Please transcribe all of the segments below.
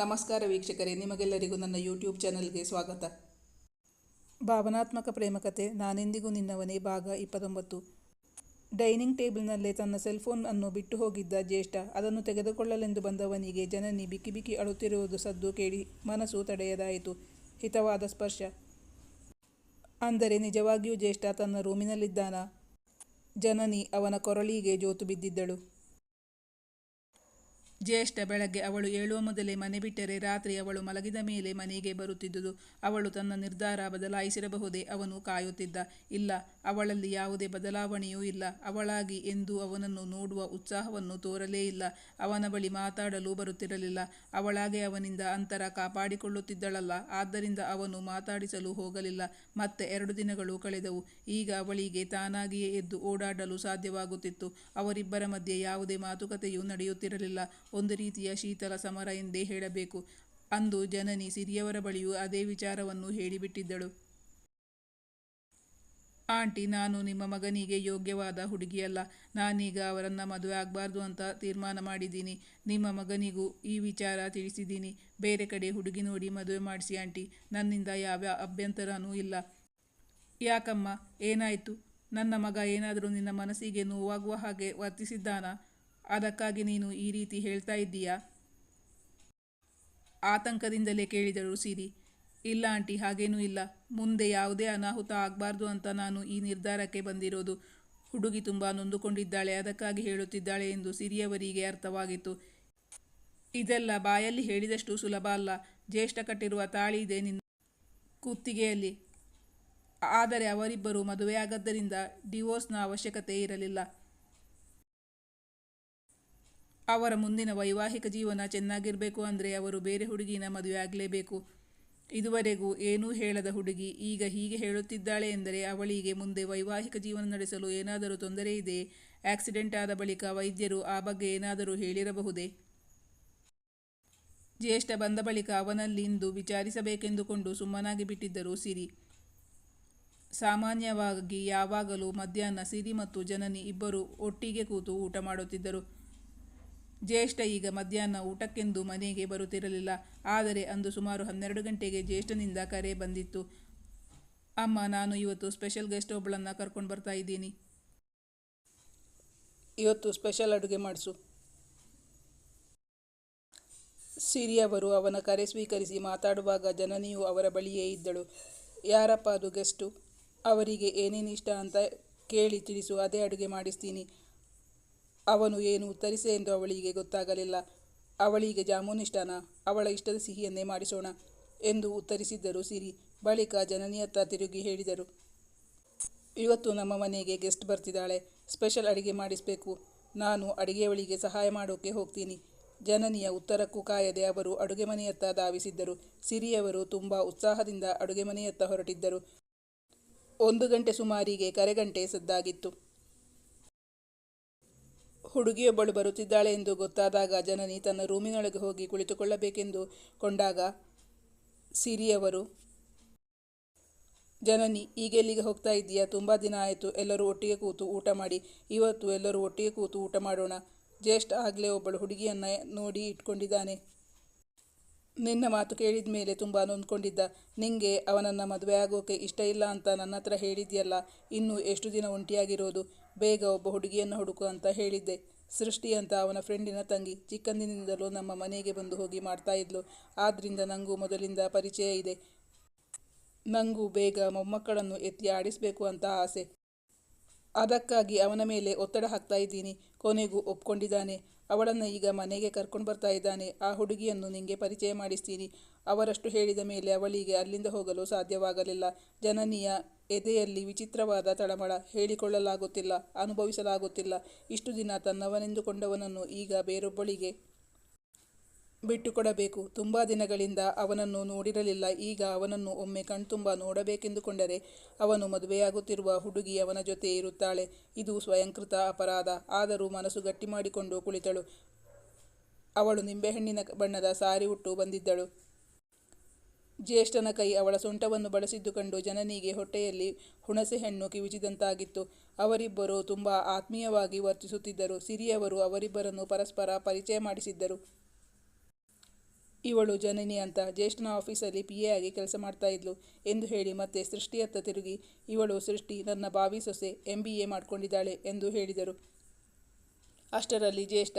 ನಮಸ್ಕಾರ ವೀಕ್ಷಕರೇ, ನಿಮಗೆಲ್ಲರಿಗೂ ನನ್ನ ಯೂಟ್ಯೂಬ್ ಚಾನಲ್ಗೆ ಸ್ವಾಗತ. ಭಾವನಾತ್ಮಕ ಪ್ರೇಮಕತೆ ನಾನೆಂದಿಗೂ ನಿನ್ನವನೇ ಭಾಗ ಇಪ್ಪತ್ತೊಂಬತ್ತು. ಡೈನಿಂಗ್ ಟೇಬಲ್ನಲ್ಲೇ ತನ್ನ ಸೆಲ್ಫೋನ್ ಅನ್ನು ಬಿಟ್ಟು ಹೋಗಿದ್ದ ಜ್ಯೇಷ್ಠ, ಅದನ್ನು ತೆಗೆದುಕೊಳ್ಳಲೆಂದು ಬಂದವನಿಗೆ ಜನನಿ ಬಿಕ್ಕಿ ಬಿಕ್ಕಿ ಅಳುತ್ತಿರುವುದು ಸದ್ದು ಕೇಳಿ ಮನಸ್ಸು ತಡೆಯದಾಯಿತು. ಹಿತವಾದ ಸ್ಪರ್ಶ. ಅಂದರೆ ನಿಜವಾಗಿಯೂ ಜ್ಯೇಷ್ಠ ತನ್ನ ರೂಮಿನಲ್ಲಿದ್ದಾನ ಜನನಿ ಅವನ ಕೊರಳಿಗೆ ಜೋತು ಬಿದ್ದಿದ್ದಳು. ಜ್ಯೇಷ್ಠ ಬೆಳಗ್ಗೆ ಅವಳು ಏಳುವ ಮೊದಲೇ ಮನೆ ಬಿಟ್ಟರೆ ರಾತ್ರಿ ಅವಳು ಮಲಗಿದ ಮೇಲೆ ಮನೆಗೆ ಬರುತ್ತಿದ್ದುದು. ಅವಳು ತನ್ನ ನಿರ್ಧಾರ ಬದಲಾಯಿಸಿರಬಹುದೇ? ಅವನು ಕಾಯುತ್ತಿದ್ದ. ಇಲ್ಲ, ಅವಳಲ್ಲಿ ಯಾವುದೇ ಬದಲಾವಣೆಯೂ ಇಲ್ಲ. ಅವಳಾಗಿ ಎಂದು ಅವನನ್ನು ನೋಡುವ ಉತ್ಸಾಹವನ್ನು ತೋರಲೇ ಇಲ್ಲ. ಅವನ ಬಳಿ ಮಾತಾಡಲು ಬರುತ್ತಿರಲಿಲ್ಲ. ಅವಳಾಗೆ ಅವನಿಂದ ಅಂತರ ಕಾಪಾಡಿಕೊಳ್ಳುತ್ತಿದ್ದಳಲ್ಲ. ಆದ್ದರಿಂದ ಅವನು ಮಾತಾಡಿಸಲು ಹೋಗಲಿಲ್ಲ. ಮತ್ತೆ ಎರಡು ದಿನಗಳು ಕಳೆದವು. ಈಗ ಅವಳಿಗೆ ತಾನಾಗಿಯೇ ಎದ್ದು ಓಡಾಡಲು ಸಾಧ್ಯವಾಗುತ್ತಿತ್ತು. ಅವರಿಬ್ಬರ ಮಧ್ಯೆ ಯಾವುದೇ ಮಾತುಕತೆಯೂ ನಡೆಯುತ್ತಿರಲಿಲ್ಲ. ಒಂದು ರೀತಿಯ ಶೀತಲ ಸಮರ ಎಂದೇ ಹೇಳಬೇಕು. ಅಂದು ಜನನಿ ಸಿರಿಯವರ ಬಳಿಯೂ ಅದೇ ವಿಚಾರವನ್ನು ಹೇಳಿಬಿಟ್ಟಿದ್ದಳು. ಆಂಟಿ, ನಾನು ನಿಮ್ಮ ಮಗನಿಗೆ ಯೋಗ್ಯವಾದ ಹುಡುಗಿಯಲ್ಲ. ನಾನೀಗ ಅವರನ್ನು ಮದುವೆ ಆಗಬಾರ್ದು ಅಂತ ತೀರ್ಮಾನ ಮಾಡಿದ್ದೀನಿ. ನಿಮ್ಮ ಮಗನಿಗೂ ಈ ವಿಚಾರ ತಿಳಿಸಿದ್ದೀನಿ. ಬೇರೆ ಕಡೆ ಹುಡುಗಿ ನೋಡಿ ಮದುವೆ ಮಾಡಿಸಿ ಆಂಟಿ. ನನ್ನಿಂದ ಯಾವ ಅಭ್ಯಂತರನೂ ಇಲ್ಲ. ಯಾಕಮ್ಮ, ಏನಾಯಿತು? ನನ್ನ ಮಗ ಏನಾದರೂ ನಿನ್ನ ಮನಸ್ಸಿಗೆ ನೋವಾಗುವ ಹಾಗೆ ವರ್ತಿಸಿದ್ದಾನಾ? ಅದಕ್ಕಾಗಿ ನೀನು ಈ ರೀತಿ ಹೇಳ್ತಾ ಇದ್ದೀಯಾ? ಆತಂಕದಿಂದಲೇ ಕೇಳಿದಳು ಸಿರಿ. ಇಲ್ಲ ಆಂಟಿ, ಹಾಗೇನೂ ಇಲ್ಲ. ಮುಂದೆ ಯಾವುದೇ ಅನಾಹುತ ಆಗಬಾರ್ದು ಅಂತ ನಾನು ಈ ನಿರ್ಧಾರಕ್ಕೆ ಬಂದಿರೋದು. ಹುಡುಗಿ ತುಂಬ ನೊಂದುಕೊಂಡಿದ್ದಾಳೆ, ಅದಕ್ಕಾಗಿ ಹೇಳುತ್ತಿದ್ದಾಳೆ ಎಂದು ಸಿರಿಯವರಿಗೆ ಅರ್ಥವಾಗಿತ್ತು. ಇದೆಲ್ಲ ಬಾಯಲ್ಲಿ ಹೇಳಿದಷ್ಟು ಸುಲಭ ಅಲ್ಲ. ಜ್ಯೇಷ್ಠ ಕಟ್ಟಿರುವ ತಾಳಿ ಇದೆ ನಿನ್ನ ಕುತ್ತಿಗೆಯಲ್ಲಿ. ಆದರೆ ಅವರಿಬ್ಬರು ಮದುವೆಯಾಗದ್ದರಿಂದ ಡಿವೋರ್ಸ್ನ ಅವಶ್ಯಕತೆ ಇರಲಿಲ್ಲ. ಅವರ ಮುಂದಿನ ವೈವಾಹಿಕ ಜೀವನ ಚೆನ್ನಾಗಿರಬೇಕು ಅಂದರೆ ಅವರು ಬೇರೆ ಹುಡುಗಿನ ಮದುವೆ ಆಗಲೇಬೇಕು. ಇದುವರೆಗೂ ಏನೂ ಹೇಳದ ಹುಡುಗಿ ಈಗ ಹೀಗೆ ಹೇಳುತ್ತಿದ್ದಾಳೆ ಎಂದರೆ ಅವಳಿಗೆ ಮುಂದೆ ವೈವಾಹಿಕ ಜೀವನ ನಡೆಸಲು ಏನಾದರೂ ತೊಂದರೆ ಇದೆ? ಆಕ್ಸಿಡೆಂಟ್ ಆದ ಬಳಿಕ ವೈದ್ಯರು ಆ ಬಗ್ಗೆ ಏನಾದರೂ ಹೇಳಿರಬಹುದೇ? ಜ್ಯೇಷ್ಠ ಬಂದ ಬಳಿಕ ಅವನಲ್ಲಿಂದು ವಿಚಾರಿಸಬೇಕೆಂದುಕೊಂಡು ಸುಮ್ಮನಾಗಿ ಬಿಟ್ಟಿದ್ದರು ಸಿರಿ. ಸಾಮಾನ್ಯವಾಗಿ ಯಾವಾಗಲೂ ಮಧ್ಯಾಹ್ನ ಸಿರಿ ಮತ್ತು ಜನನಿ ಇಬ್ಬರು ಒಟ್ಟಿಗೆ ಕೂತು ಊಟ ಮಾಡುತ್ತಿದ್ದರು. ಜ್ಯೇಷ್ಠ ಈಗ ಮಧ್ಯಾಹ್ನ ಊಟಕ್ಕೆಂದು ಮನೆಗೆ ಬರುತ್ತಿರಲಿಲ್ಲ. ಆದರೆ ಅಂದು ಸುಮಾರು ಹನ್ನೆರಡು ಗಂಟೆಗೆ ಜ್ಯೇಷ್ಠನಿಂದ ಕರೆ ಬಂದಿತ್ತು. ಅಮ್ಮ, ನಾನು ಇವತ್ತು ಸ್ಪೆಷಲ್ ಗೆಸ್ಟ್ ಒಬ್ಬಳನ್ನು ಕರ್ಕೊಂಡು ಬರ್ತಾ ಇದ್ದೀನಿ. ಇವತ್ತು ಸ್ಪೆಷಲ್ ಅಡುಗೆ ಮಾಡಿಸು. ಸಿರಿಯವರು ಅವನ ಕರೆ ಸ್ವೀಕರಿಸಿ ಮಾತಾಡುವಾಗ ಜನನಿಯು ಅವರ ಬಳಿಯೇ ಇದ್ದಳು. ಯಾರಪ್ಪ ಅದು ಗೆಸ್ಟು? ಅವರಿಗೆ ಏನೇನು ಇಷ್ಟ ಅಂತ ಕೇಳಿ ತಿಳಿಸು, ಅದೇ ಅಡುಗೆ ಮಾಡಿಸ್ತೀನಿ. ಅವನು ಏನು ಉತ್ತರಿಸೆ ಎಂದು ಅವಳಿಗೆ ಗೊತ್ತಾಗಲಿಲ್ಲ. ಅವಳಿಗೆ ಜಾಮೂನ್ ಇಷ್ಟನಾ ಅವಳ ಇಷ್ಟದ ಸಿಹಿಯನ್ನೇ ಮಾಡಿಸೋಣ ಎಂದು ಉತ್ತರಿಸಿದ್ದರು ಸಿರಿ. ಬಳಿಕ ಜನನಿಯತ್ತ ತಿರುಗಿ ಹೇಳಿದರು, ಇವತ್ತು ನಮ್ಮ ಮನೆಗೆ ಗೆಸ್ಟ್ ಬರ್ತಿದ್ದಾಳೆ. ಸ್ಪೆಷಲ್ ಅಡಿಗೆ ಮಾಡಿಸಬೇಕು. ನಾನು ಅಡಿಗೆಯವಳಿಗೆ ಸಹಾಯ ಮಾಡೋಕೆ ಹೋಗ್ತೀನಿ. ಜನನಿಯ ಉತ್ತರಕ್ಕೂ ಕಾಯದೆ ಅವರು ಅಡುಗೆ ಮನೆಯತ್ತ ಧಾವಿಸಿದ್ದರು. ಸಿರಿಯವರು ತುಂಬ ಉತ್ಸಾಹದಿಂದ ಅಡುಗೆ ಮನೆಯತ್ತ ಹೊರಟಿದ್ದರು. ಒಂದು ಗಂಟೆ ಸುಮಾರಿಗೆ ಕರೆಗಂಟೆ ಸದ್ದಾಗಿತ್ತು. ಹುಡುಗಿಯೊಬ್ಬಳು ಬರುತ್ತಿದ್ದಾಳೆ ಎಂದು ಗೊತ್ತಾದಾಗ ಜನನಿ ತನ್ನ ರೂಮಿನೊಳಗೆ ಹೋಗಿ ಕುಳಿತುಕೊಳ್ಳಬೇಕೆಂದು ಕೊಂಡಾಗ ಸಿರಿಯವರು, ಜನನಿ ಈಗೆಲ್ಲಿಗೆ ಹೋಗ್ತಾ ಇದ್ದೀಯಾ? ತುಂಬ ದಿನ ಆಯಿತು, ಎಲ್ಲರೂ ಒಟ್ಟಿಗೆ ಕೂತು ಊಟ ಮಾಡಿ. ಇವತ್ತು ಎಲ್ಲರೂ ಒಟ್ಟಿಗೆ ಕೂತು ಊಟ ಮಾಡೋಣ. ಜ್ಯೇಷ್ಠ ಆಗಲೇ ಒಬ್ಬಳು ಹುಡುಗಿಯನ್ನು ನೋಡಿ ಇಟ್ಕೊಂಡಿದ್ದಾನೆ. ನಿನ್ನ ಮಾತು ಕೇಳಿದ ಮೇಲೆ ತುಂಬ ನೊಂದ್ಕೊಂಡಿದ್ದ. ನಿಂಗೆ ಅವನನ್ನು ಮದುವೆ ಆಗೋಕೆ ಇಷ್ಟ ಇಲ್ಲ ಅಂತ ನನ್ನ ಹತ್ರ ಹೇಳಿದ್ಯಲ್ಲ, ಇನ್ನೂ ಎಷ್ಟು ದಿನ ಒಂಟಿಯಾಗಿರೋದು? ಬೇಗ ಒಬ್ಬ ಹುಡುಗಿಯನ್ನು ಹುಡುಕು ಅಂತ ಹೇಳಿದ್ದೆ. ಸೃಷ್ಟಿ ಅಂತ ಅವನ ಫ್ರೆಂಡಿನ ತಂಗಿ ಚಿಕ್ಕಂದಿನಿಂದಲೂ ನಮ್ಮ ಮನೆಗೆ ಬಂದು ಹೋಗಿ ಮಾಡ್ತಾ ಇದ್ಲು. ಆದ್ದರಿಂದ ನನಗೂ ಮೊದಲಿಂದ ಪರಿಚಯ ಇದೆ. ನನಗೂ ಬೇಗ ಮೊಮ್ಮಕ್ಕಳನ್ನು ಎತ್ತಿ ಆಡಿಸಬೇಕು ಅಂತ ಆಸೆ. ಅದಕ್ಕಾಗಿ ಅವನ ಮೇಲೆ ಒತ್ತಡ ಹಾಕ್ತಾ ಇದ್ದೀನಿ. ಕೊನೆಗೂ ಒಪ್ಕೊಂಡಿದ್ದಾನೆ. ಅವಳನ್ನು ಈಗ ಮನೆಗೆ ಕರ್ಕೊಂಡು ಬರ್ತಾ ಇದ್ದಾನೆ. ಆ ಹುಡುಗಿಯನ್ನು ನಿಂಗೆ ಪರಿಚಯ ಮಾಡಿಸ್ತೀನಿ. ಅವರಷ್ಟು ಹೇಳಿದ ಮೇಲೆ ಅವಳಿಗೆ ಅಲ್ಲಿಂದ ಹೋಗಲು ಸಾಧ್ಯವಾಗಲಿಲ್ಲ. ಜನನಿಯ ಎದೆಯಲ್ಲಿ ವಿಚಿತ್ರವಾದ ತಳಮಳ ಹೇಳಿಕೊಳ್ಳಲಾಗುತ್ತಿಲ್ಲ, ಅನುಭವಿಸಲಾಗುತ್ತಿಲ್ಲ. ಇಷ್ಟು ದಿನ ತನ್ನವನೆಂದುಕೊಂಡವನನ್ನು ಈಗ ಬೇರೊಬ್ಬಳಿಗೆ ಬಿಟ್ಟುಕೊಡಬೇಕು. ತುಂಬ ದಿನಗಳಿಂದ ಅವನನ್ನು ನೋಡಿರಲಿಲ್ಲ. ಈಗ ಅವನನ್ನು ಒಮ್ಮೆ ಕಣ್ತುಂಬ ನೋಡಬೇಕೆಂದುಕೊಂಡರೆ ಅವನು ಮದುವೆಯಾಗುತ್ತಿರುವ ಹುಡುಗಿ ಅವನ ಜೊತೆ ಇರುತ್ತಾಳೆ. ಇದು ಸ್ವಯಂಕೃತ ಅಪರಾಧ. ಆದರೂ ಮನಸ್ಸು ಗಟ್ಟಿ ಮಾಡಿಕೊಂಡು ಕುಳಿತಳು. ಅವಳು ನಿಂಬೆಹಣ್ಣಿನ ಬಣ್ಣದ ಸಾರಿ ಉಟ್ಟು ಬಂದಿದ್ದಳು. ಜ್ಯೇಷ್ಠನ ಕೈ ಅವಳ ಸೊಂಟವನ್ನು ಬಳಸಿದ್ದು ಕಂಡು ಜನನಿಗೆ ಹೊಟ್ಟೆಯಲ್ಲಿ ಹುಣಸೆ ಹೆಣ್ಣು ಕಿವಿಚಿದಂತಾಗಿತ್ತು ಅವರಿಬ್ಬರು ತುಂಬ ಆತ್ಮೀಯವಾಗಿ ವರ್ತಿಸುತ್ತಿದ್ದರು. ಸಿರಿಯವರು ಅವರಿಬ್ಬರನ್ನು ಪರಸ್ಪರ ಪರಿಚಯ ಮಾಡಿಸಿದ್ದರು. ಇವಳು ಜನನಿ ಅಂತ ಜ್ಯೇಷ್ಠನ ಆಫೀಸಲ್ಲಿ ಪಿ ಆಗಿ ಕೆಲಸ ಮಾಡ್ತಾ ಇದ್ಲು ಎಂದು ಹೇಳಿ ಮತ್ತೆ ಸೃಷ್ಟಿಯತ್ತ ತಿರುಗಿ, ಇವಳು ಸೃಷ್ಟಿ, ನನ್ನ ಬಾವಿ ಸೊಸೆ ಎಂ ಬಿ ಎ ಮಾಡ್ಕೊಂಡಿದ್ದಾಳೆ ಎಂದು ಹೇಳಿದರು. ಅಷ್ಟರಲ್ಲಿ ಜ್ಯೇಷ್ಠ,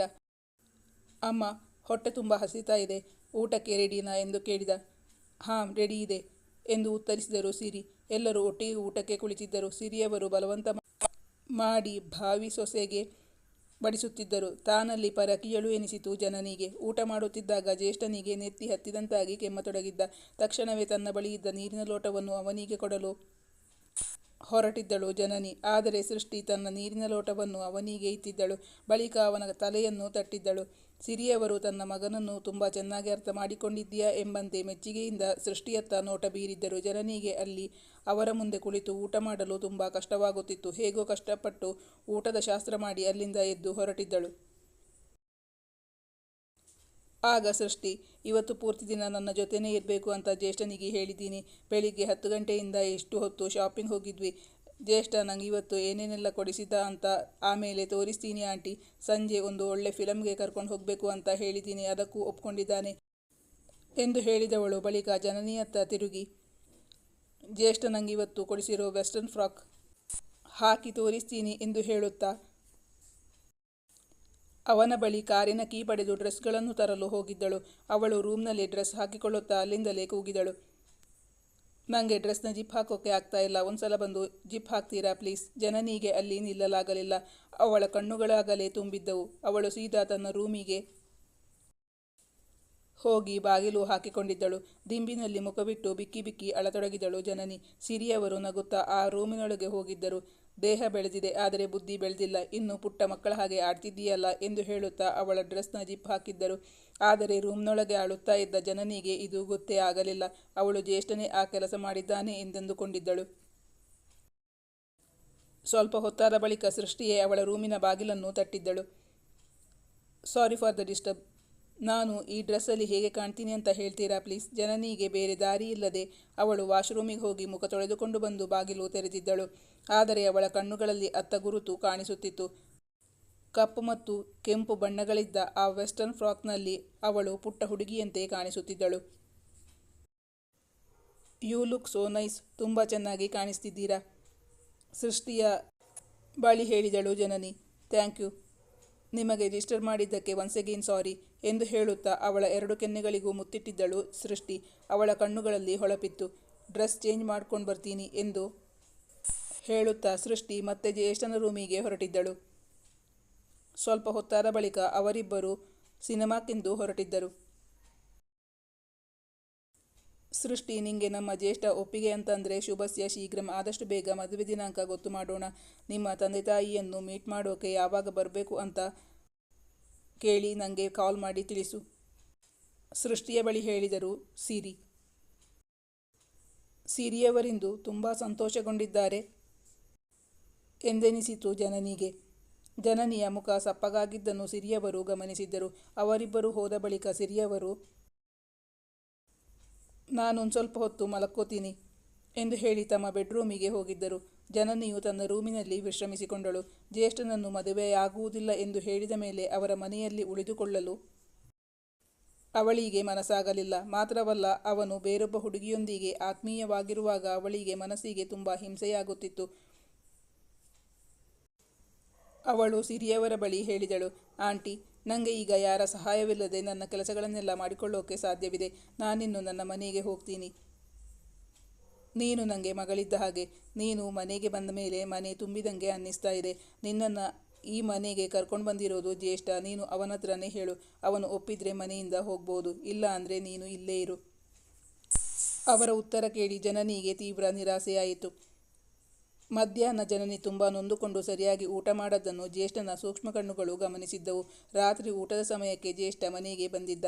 ಅಮ್ಮ, ಹೊಟ್ಟೆ ತುಂಬ ಹಸಿತಾ ಇದೆ, ಊಟಕ್ಕೆ ರೆಡಿನಾ? ಎಂದು ಕೇಳಿದ. ಹಾಂ, ರೆಡಿ ಇದೆ ಎಂದು ಉತ್ತರಿಸಿದರು ಸಿರಿ. ಎಲ್ಲರೂ ಒಟ್ಟಿಗೆ ಊಟಕ್ಕೆ ಕುಳಿತಿದ್ದರು. ಸಿರಿಯವರು ಬಲವಂತ ಮಾಡಿ ಭಾವಿ ಸೊಸೆಗೆ ಬಡಿಸುತ್ತಿದ್ದರು. ತಾನಲ್ಲಿ ಪರಕೀಯಳು ಎನಿಸಿತು. ಜನನಿಗೆ ಊಟ ಮಾಡುತ್ತಿದ್ದಾಗ ಜ್ಯೇಷ್ಠನಿಗೆ ನೆತ್ತಿ ಹತ್ತಿದಂತಾಗಿ ಕೆಮ್ಮತೊಡಗಿದ್ದ. ತಕ್ಷಣವೇ ತನ್ನ ಬಳಿಯಿದ್ದ ನೀರಿನ ಲೋಟವನ್ನು ಅವನಿಗೆ ಕೊಡಲು ಹೊರಟಿದ್ದಳು ಜನನಿ, ಆದರೆ ಸೃಷ್ಟಿ ತನ್ನ ನೀರಿನ ಲೋಟವನ್ನು ಅವನಿಗೆ ಇತ್ತಿದ್ದಳು ಬಳಿಕ ಅವನ ತಲೆಯನ್ನು ತಟ್ಟಿದ್ದಳು. ಸಿರಿಯವರು, ತನ್ನ ಮಗನನ್ನು ತುಂಬ ಚೆನ್ನಾಗಿ ಅರ್ಥ ಮಾಡಿಕೊಂಡಿದ್ದೀಯಾ? ಎಂಬಂತೆ ಮೆಚ್ಚುಗೆಯಿಂದ ಸೃಷ್ಟಿಯತ್ತ ನೋಟ ಬೀರಿದ್ದರು. ಜನನಿಗೆ ಅಲ್ಲಿ ಅವರ ಮುಂದೆ ಕುಳಿತು ಊಟ ಮಾಡಲು ತುಂಬ ಕಷ್ಟವಾಗುತ್ತಿತ್ತು. ಹೇಗೋ ಕಷ್ಟಪಟ್ಟು ಊಟದ ಶಾಸ್ತ್ರ ಮಾಡಿ ಅಲ್ಲಿಂದ ಎದ್ದು ಹೊರಟಿದ್ದಳು. ಆಗ ಸೃಷ್ಟಿ, ಇವತ್ತು ಪೂರ್ತಿ ದಿನ ನನ್ನ ಜೊತೆನೇ ಇರಬೇಕು ಅಂತ ಜ್ಯೇಷ್ಠನಿಗೆ ಹೇಳಿದ್ದೀನಿ. ಬೆಳಿಗ್ಗೆ ಹತ್ತು ಗಂಟೆಯಿಂದ ಎಷ್ಟು ಹೊತ್ತು ಶಾಪಿಂಗ್ ಹೋಗಿದ್ವಿ. ಜ್ಯೇಷ್ಠ, ನಂಗೆ ಇವತ್ತು ಏನೇನೆಲ್ಲ ಕೊಡಿಸಿದ ಅಂತ ಆಮೇಲೆ ತೋರಿಸ್ತೀನಿ ಆಂಟಿ. ಸಂಜೆ ಒಂದು ಒಳ್ಳೆ ಫಿಲಮ್ಗೆ ಕರ್ಕೊಂಡು ಹೋಗಬೇಕು ಅಂತ ಹೇಳಿದ್ದೀನಿ. ಅದಕ್ಕೂ ಒಪ್ಕೊಂಡಿದ್ದಾನೆ ಎಂದು ಹೇಳಿದವಳು ಬಳಿಕ ಜನನಿಯತ್ತ ತಿರುಗಿ, ಜ್ಯೇಷ್ಠ, ನಂಗೆ ಇವತ್ತು ಕೊಡಿಸಿರೋ ವೆಸ್ಟರ್ನ್ ಫ್ರಾಕ್ ಹಾಕಿ ತೋರಿಸ್ತೀನಿ ಎಂದು ಹೇಳುತ್ತಾ ಅವನ ಬಳಿ ಕಾರಿನ ಕೀ ಪಡೆದು ಡ್ರೆಸ್ಗಳನ್ನು ತರಲು ಹೋಗಿದ್ದಳು. ಅವಳು ರೂಮ್ನಲ್ಲಿ ಡ್ರೆಸ್ ಹಾಕಿಕೊಳ್ಳುತ್ತಾ ಅಲ್ಲಿಂದಲೇ ಕೂಗಿದಳು. ನನಗೆ ಡ್ರೆಸ್ನ ಜಿಪ್ ಹಾಕೋಕೆ ಆಗ್ತಾ ಇಲ್ಲ. ಒಂದ್ಸಲ ಬಂದು ಜಿಪ್ ಹಾಕ್ತೀರಾ ಪ್ಲೀಸ್? ಜನನಿಗೆ ಅಲ್ಲಿ ನಿಲ್ಲಲಾಗಲಿಲ್ಲ. ಅವಳ ಕಣ್ಣುಗಳಾಗಲೇ ತುಂಬಿದ್ದವು. ಅವಳು ಸೀದಾ ತನ್ನ ರೂಮಿಗೆ ಹೋಗಿ ಬಾಗಿಲು ಹಾಕಿಕೊಂಡಿದ್ದಳು. ದಿಂಬಿನಲ್ಲಿ ಮುಖವಿಟ್ಟು ಬಿಕ್ಕಿ ಬಿಕ್ಕಿ ಅಳತೊಡಗಿದಳು ಜನನಿ. ಸಿರಿಯವರು ನಗುತ್ತಾ ಆ ರೂಮಿನೊಳಗೆ ಹೋಗಿದ್ದರು. ದೇಹ ಬೆಳೆದಿದೆ, ಆದರೆ ಬುದ್ಧಿ ಬೆಳೆದಿಲ್ಲ. ಇನ್ನು ಪುಟ್ಟ ಮಕ್ಕಳ ಹಾಗೆ ಆಡ್ತಿದ್ದೀಯಲ್ಲ ಎಂದು ಹೇಳುತ್ತಾ ಅವಳ ಡ್ರೆಸ್ನ ಜಿಪ್ ಹಾಕಿದ್ದರು. ಆದರೆ ರೂಮ್ನೊಳಗೆ ಆಳುತ್ತಾ ಇದ್ದ ಜನನಿಗೆ ಇದು ಗೊತ್ತೇ ಆಗಲಿಲ್ಲ. ಅವಳು ಜ್ಯೇಷ್ಠನೇ ಆ ಕೆಲಸ ಮಾಡಿದ್ದಾನೆ ಎಂದೆಂದುಕೊಂಡಿದ್ದಳು. ಸ್ವಲ್ಪ ಹೊತ್ತಾದ ಬಳಿಕ ಸೃಷ್ಟಿಯೇ ಅವಳ ರೂಮಿನ ಬಾಗಿಲನ್ನು ತಟ್ಟಿದ್ದಳು. ಸಾರಿ ಫಾರ್ ದ ಡಿಸ್ಟರ್ಬ್ ನಾನು ಈ ಡ್ರೆಸ್ಸಲ್ಲಿ ಹೇಗೆ ಕಾಣ್ತೀನಿ ಅಂತ ಹೇಳ್ತೀರಾ ಪ್ಲೀಸ್? ಜನನಿಗೆ ಬೇರೆ ದಾರಿ ಇಲ್ಲದೆ ಅವಳು ವಾಶ್ರೂಮಿಗೆ ಹೋಗಿ ಮುಖ ತೊಳೆದುಕೊಂಡು ಬಂದು ಬಾಗಿಲು ತೆರೆದಿದ್ದಳು. ಆದರೆ ಅವಳ ಕಣ್ಣುಗಳಲ್ಲಿ ಅತ್ತ ಗುರುತು ಕಾಣಿಸುತ್ತಿತ್ತು. ಕಪ್ಪು ಮತ್ತು ಕೆಂಪು ಬಣ್ಣಗಳಿದ್ದ ಆ ವೆಸ್ಟರ್ನ್ ಫ್ರಾಕ್ನಲ್ಲಿ ಅವಳು ಪುಟ್ಟ ಹುಡುಗಿಯಂತೆ ಕಾಣಿಸುತ್ತಿದ್ದಳು. ಯು ಲುಕ್ ಸೋ ನೈಸ್, ತುಂಬ ಚೆನ್ನಾಗಿ ಕಾಣಿಸ್ತಿದ್ದೀರಾ? ಸೃಷ್ಟಿಯ ಬಳಿ ಹೇಳಿದಳು ಜನನಿ. Thank you. ನಿಮಗೆ ರಿಜಿಸ್ಟರ್ ಮಾಡಿದ್ದಕ್ಕೆ ಒನ್ಸ್ ಅಗೇನ್ ಸಾರಿ. ಎಂದು ಹೇಳುತ್ತಾ ಅವಳ ಎರಡು ಕೆನ್ನೆಗಳಿಗೂ ಮುತ್ತಿಟ್ಟಿದ್ದಳು ಸೃಷ್ಟಿ. ಅವಳ ಕಣ್ಣುಗಳಲ್ಲಿ ಹೊಳಪಿತ್ತು. ಡ್ರೆಸ್ ಚೇಂಜ್ ಮಾಡ್ಕೊಂಡು ಬರ್ತೀನಿ ಎಂದು ಹೇಳುತ್ತಾ ಸೃಷ್ಟಿ ಮತ್ತೆ ಜ್ಯೇಷ್ಠನ ರೂಮಿಗೆ ಹೊರಟಿದ್ದಳು. ಸ್ವಲ್ಪ ಹೊತ್ತಾದ ಬಳಿಕ ಅವರಿಬ್ಬರು ಸಿನಿಮಾಕ್ಕೆಂದು ಹೊರಟಿದ್ದರು. ಸೃಷ್ಟಿ, ನಿಂಗೆ ನಮ್ಮ ಜ್ಯೇಷ್ಠ ಒಪ್ಪಿಗೆ ಅಂತಂದರೆ ಶುಭಸ್ಯ ಶೀಘ್ರ, ಆದಷ್ಟು ಬೇಗ ಮದುವೆ ದಿನಾಂಕ ಗೊತ್ತು ಮಾಡೋಣ. ನಿಮ್ಮ ತಂದೆ ತಾಯಿಯನ್ನು ಮೀಟ್ ಮಾಡೋಕೆ ಯಾವಾಗ ಬರಬೇಕು ಅಂತ ಕೇಳಿ ನನಗೆ ಕಾಲ್ ಮಾಡಿ ತಿಳಿಸು. ಸೃಷ್ಟಿಯ ಬಳಿ ಹೇಳಿದರು, ಸಿರಿ. ಸಿರಿಯವರಿಂದು ತುಂಬ ಸಂತೋಷಗೊಂಡಿದ್ದಾರೆ. ಎಂದೆನಿಸಿತು ಜನನಿಗೆ. ಜನನಿಯ ಮುಖ ಸಪ್ಪಗಾಗಿದ್ದನ್ನು ಸಿರಿಯವರು ಗಮನಿಸಿದ್ದರು. ಅವರಿಬ್ಬರು ಹೋದ ಬಳಿಕ ಸಿರಿಯವರು, ನಾನೊಂದು ಸ್ವಲ್ಪ ಹೊತ್ತು ಮಲಕ್ಕೋತೀನಿ. ಎಂದು ಹೇಳಿ ತಮ್ಮ ಬೆಡ್ರೂಮಿಗೆ ಹೋಗಿದ್ದರು. ಜನನಿಯು ತನ್ನ ರೂಮಿನಲ್ಲಿ ವಿಶ್ರಮಿಸಿಕೊಂಡಳು. ಜ್ಯೇಷ್ಠನನ್ನು ಮದುವೆಯಾಗುವುದಿಲ್ಲ ಎಂದು ಹೇಳಿದ ಮೇಲೆ ಅವರ ಮನೆಯಲ್ಲಿ ಉಳಿದುಕೊಳ್ಳಲು ಅವಳಿಗೆ ಮನಸ್ಸಾಗಲಿಲ್ಲ. ಮಾತ್ರವಲ್ಲ, ಅವನು ಬೇರೊಬ್ಬ ಹುಡುಗಿಯೊಂದಿಗೆ ಆತ್ಮೀಯವಾಗಿರುವಾಗ ಅವಳಿಗೆ ಮನಸ್ಸಿಗೆ ತುಂಬ ಹಿಂಸೆಯಾಗುತ್ತಿತ್ತು. ಅವಳು ಸಿರಿಯವರ ಬಳಿ ಹೇಳಿದಳು, ಆಂಟಿ ನನಗೆ ಈಗ ಯಾರ ಸಹಾಯವಿಲ್ಲದೆ ನನ್ನ ಕೆಲಸಗಳನ್ನೆಲ್ಲ ಮಾಡಿಕೊಳ್ಳೋಕೆ ಸಾಧ್ಯವಿದೆ. ನಾನಿನ್ನು ನನ್ನ ಮನೆಗೆ ಹೋಗ್ತೀನಿ. ನೀನು ನನಗೆ ಮಗಳಿದ್ದ ಹಾಗೆ. ನೀನು ಮನೆಗೆ ಬಂದ ಮೇಲೆ ಮನೆ ತುಂಬಿದಂಗೆ ಅನ್ನಿಸ್ತಾ ಇದೆ. ನಿನ್ನನ್ನು ಈ ಮನೆಗೆ ಕರ್ಕೊಂಡು ಬಂದಿರೋದು ಜ್ಯೇಷ್ಠ. ನೀನು ಅವನ ಹತ್ರನೇ ಹೇಳು. ಅವನು ಒಪ್ಪಿದ್ರೆ ಮನೆಯಿಂದ ಹೋಗ್ಬೋದು. ಇಲ್ಲ ಅಂದರೆ ನೀನು ಇಲ್ಲೇ ಇರು. ಅವರ ಉತ್ತರ ಕೇಳಿ ಜನನಿಗೆ ತೀವ್ರ ನಿರಾಸೆಯಾಯಿತು. ಮಧ್ಯಾಹ್ನ ಜನನಿ ತುಂಬ ನೊಂದುಕೊಂಡು ಸರಿಯಾಗಿ ಊಟ ಮಾಡದ್ದನ್ನು ಜ್ಯೇಷ್ಠನ ಸೂಕ್ಷ್ಮ ಕಣ್ಣುಗಳು ಗಮನಿಸಿದ್ದವು. ರಾತ್ರಿ ಊಟದ ಸಮಯಕ್ಕೆ ಜ್ಯೇಷ್ಠ ಮನೆಗೆ ಬಂದಿದ್ದ.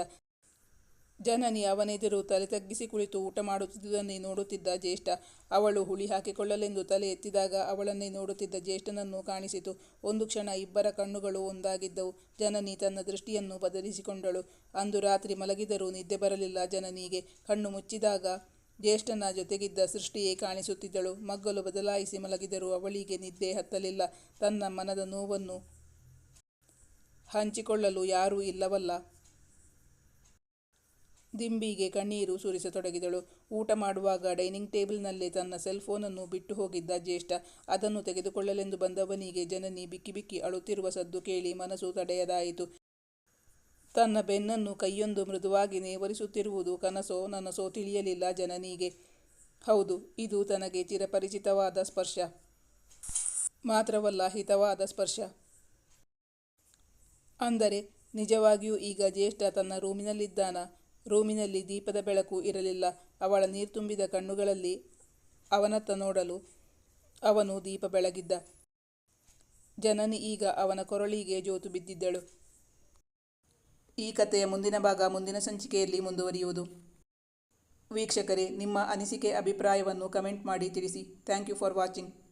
ಜನನಿ ಅವನೆದುರು ತಲೆ ತಗ್ಗಿಸಿ ಕುಳಿತು ಊಟ ಮಾಡುತ್ತಿದ್ದುದನ್ನೇ ನೋಡುತ್ತಿದ್ದ ಜ್ಯೇಷ್ಠ. ಅವಳು ಹುಳಿ ಹಾಕಿಕೊಳ್ಳಲೆಂದು ತಲೆ ಎತ್ತಿದಾಗ ಅವಳನ್ನೇ ನೋಡುತ್ತಿದ್ದ ಜ್ಯೇಷ್ಠನನ್ನು ಕಾಣಿಸಿತು. ಒಂದು ಕ್ಷಣ ಇಬ್ಬರ ಕಣ್ಣುಗಳು ಒಂದಾಗಿದ್ದವು. ಜನನಿ ತನ್ನ ದೃಷ್ಟಿಯನ್ನು ಬದಲಿಸಿಕೊಂಡಳು. ಅಂದು ರಾತ್ರಿ ಮಲಗಿದರೂ ನಿದ್ದೆ ಬರಲಿಲ್ಲ ಜನನಿಗೆ. ಕಣ್ಣು ಮುಚ್ಚಿದಾಗ ಜ್ಯೇಷ್ಠನ ಜೊತೆಗಿದ್ದ ಸೃಷ್ಟಿಯೇ ಕಾಣಿಸುತ್ತಿದ್ದಳು. ಮಗ್ಗಲು ಬದಲಾಯಿಸಿ ಮಲಗಿದರೂ ಅವಳಿಗೆ ನಿದ್ದೆ ಹತ್ತಲಿಲ್ಲ. ತನ್ನ ಮನದ ನೋವನ್ನು ಹಂಚಿಕೊಳ್ಳಲು ಯಾರೂ ಇಲ್ಲವಲ್ಲ. ದಿಂಬಿಗೆ ಕಣ್ಣೀರು ಸುರಿಸತೊಡಗಿದಳು. ಊಟ ಮಾಡುವಾಗ ಡೈನಿಂಗ್ ಟೇಬಲ್ನಲ್ಲಿ ತನ್ನ ಸೆಲ್ ಫೋನನ್ನು ಬಿಟ್ಟು ಹೋಗಿದ್ದ ಜ್ಯೇಷ್ಠ. ಅದನ್ನು ತೆಗೆದುಕೊಳ್ಳಲೆಂದು ಬಂದವನಿಗೆ ಜನನಿ ಬಿಕ್ಕಿ ಬಿಕ್ಕಿ ಅಳುತ್ತಿರುವ ಸದ್ದು ಕೇಳಿ ಮನಸ್ಸು ತಡೆಯದಾಯಿತು. ತನ್ನ ಬೆನ್ನನ್ನು ಕೈಯೊಂದು ಮೃದುವಾಗಿ ನೇವರಿಸುತ್ತಿರುವುದು ಕನಸೋ ನನಸೋ ತಿಳಿಯಲಿಲ್ಲ ಜನನಿಗೆ. ಹೌದು, ಇದು ತನಗೆ ಚಿರಪರಿಚಿತವಾದ ಸ್ಪರ್ಶ. ಮಾತ್ರವಲ್ಲ ಹಿತವಾದ ಸ್ಪರ್ಶ. ಅಂದರೆ, ನಿಜವಾಗಿಯೂ ಈಗ ಜ್ಯೇಷ್ಠ ತನ್ನ ರೂಮಿನಲ್ಲಿದ್ದಾನ? ರೂಮಿನಲ್ಲಿ ದೀಪದ ಬೆಳಕು ಇರಲಿಲ್ಲ. ಅವಳ ನೀರ್ತುಂಬಿದ ಕಣ್ಣುಗಳಲ್ಲಿ ಅವನತ್ತ ನೋಡಲು ಅವನು ದೀಪ ಬೆಳಗಿದ್ದ. ಜನನಿ ಈಗ ಅವನ ಕೊರಳಿಗೆ ಜೋತು ಬಿದ್ದಿದ್ದಳು. ಈ ಕಥೆಯ ಮುಂದಿನ ಭಾಗ ಮುಂದಿನ ಸಂಚಿಕೆಯಲ್ಲಿ ಮುಂದುವರಿಯುವುದು. ವೀಕ್ಷಕರೇ, ನಿಮ್ಮ ಅನಿಸಿಕೆ, ಅಭಿಪ್ರಾಯವನ್ನು ಕಮೆಂಟ್ ಮಾಡಿ ತಿಳಿಸಿ. Thank you for watching.